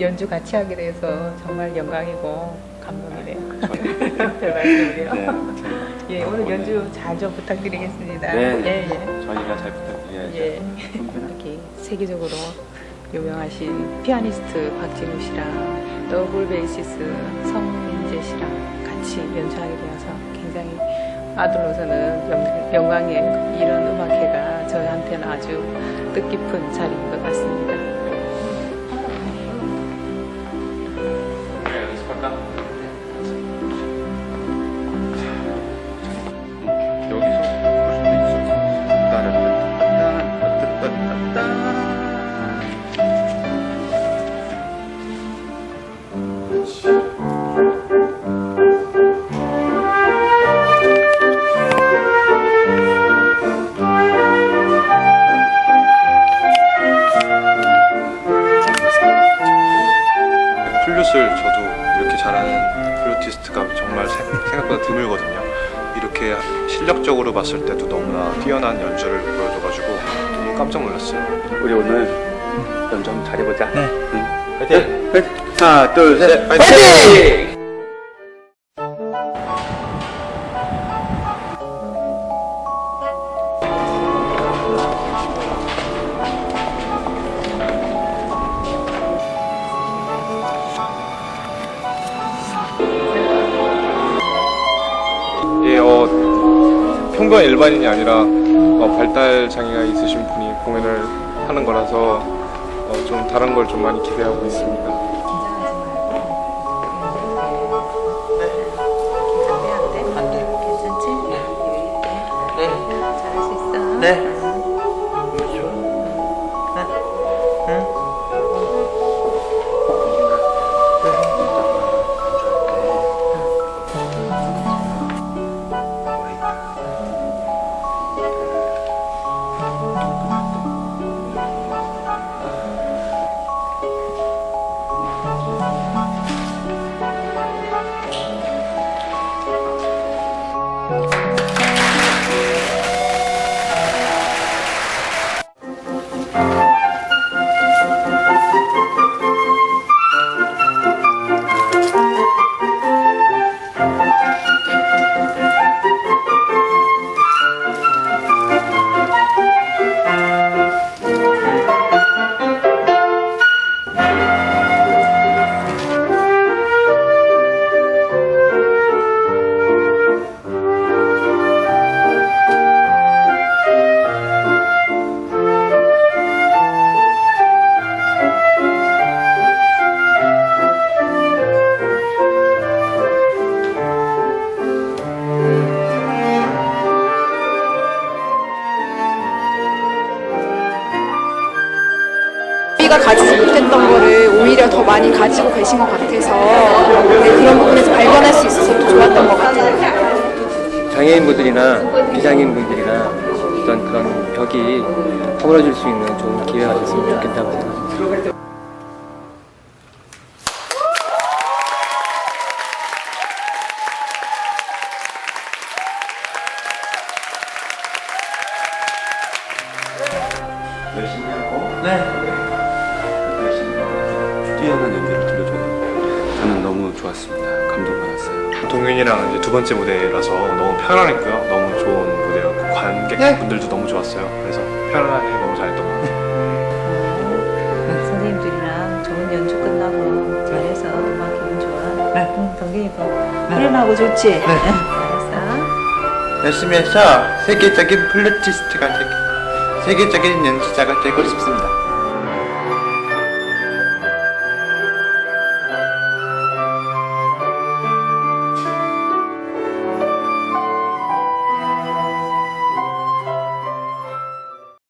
연주 같이 하게 돼서 정말 영광이고 감동이네요. 별 말씀이요. 네. 예, 오늘 연주 잘 좀 부탁드리겠습니다. 네. 예, 예. 저희가 잘 부탁드려야죠. 예. 이렇게 세계적으로 유명하신 피아니스트 박진우 씨랑 더블 베이시스 성민재 씨랑 같이 연주하게 되어서 굉장히 아들로서는 영, 영광이에요. 이런 음악회가 저한테는 아주 뜻깊은 자리인 것 같습니다. 정말 생- 생각보다 드물거든요. 이렇게 실력적으로 봤을 때도 너무나 뛰어난 연주를 보여줘가지고 너무 깜짝 놀랐어요. 우리 오늘 연주 한번 잘해보자. 네. 응. 화이팅! 화이팅! 하나, 둘, 셋, 화이팅! 예, 평범한 일반인이 아니라 어, 발달 장애가 있으신 분이 공연을 하는 거라서 어, 좀 다른 걸 좀 많이 기대하고 있습니다. Oh. 우리가 가지지 못했던 거를 오히려 더 많이 가지고 계신 것 같아서 네, 그런 부분에서 발견할 수 있어서 또 좋았던 것 같아요. 장애인분들이나 비장애인분들이나 어떤 그런 벽이 허물어질 수 있는 좋은 기회가 됐으면 좋겠다고 생각합니다. 열심히 하고 네. 하고 뛰어난 연주를 들려줘서 저는 너무 좋았습니다. 감동받았어요. 동윤이랑 이제 두 번째 무대라서 너무 편안했고요. 너무 좋은 무대였고 관객분들도 너무 좋았어요. 그래서 편안하게 너무 잘했던 것 같아요. 응, 선생님들이랑 좋은 연주 끝나고 잘해서 막 기분 좋아. 네. 응, 동경이도 후련하고 좋지? 네. 잘했어. 열심히 해서 세계적인 플루티스트가 되고 세계적인 연주자가 되고 싶습니다.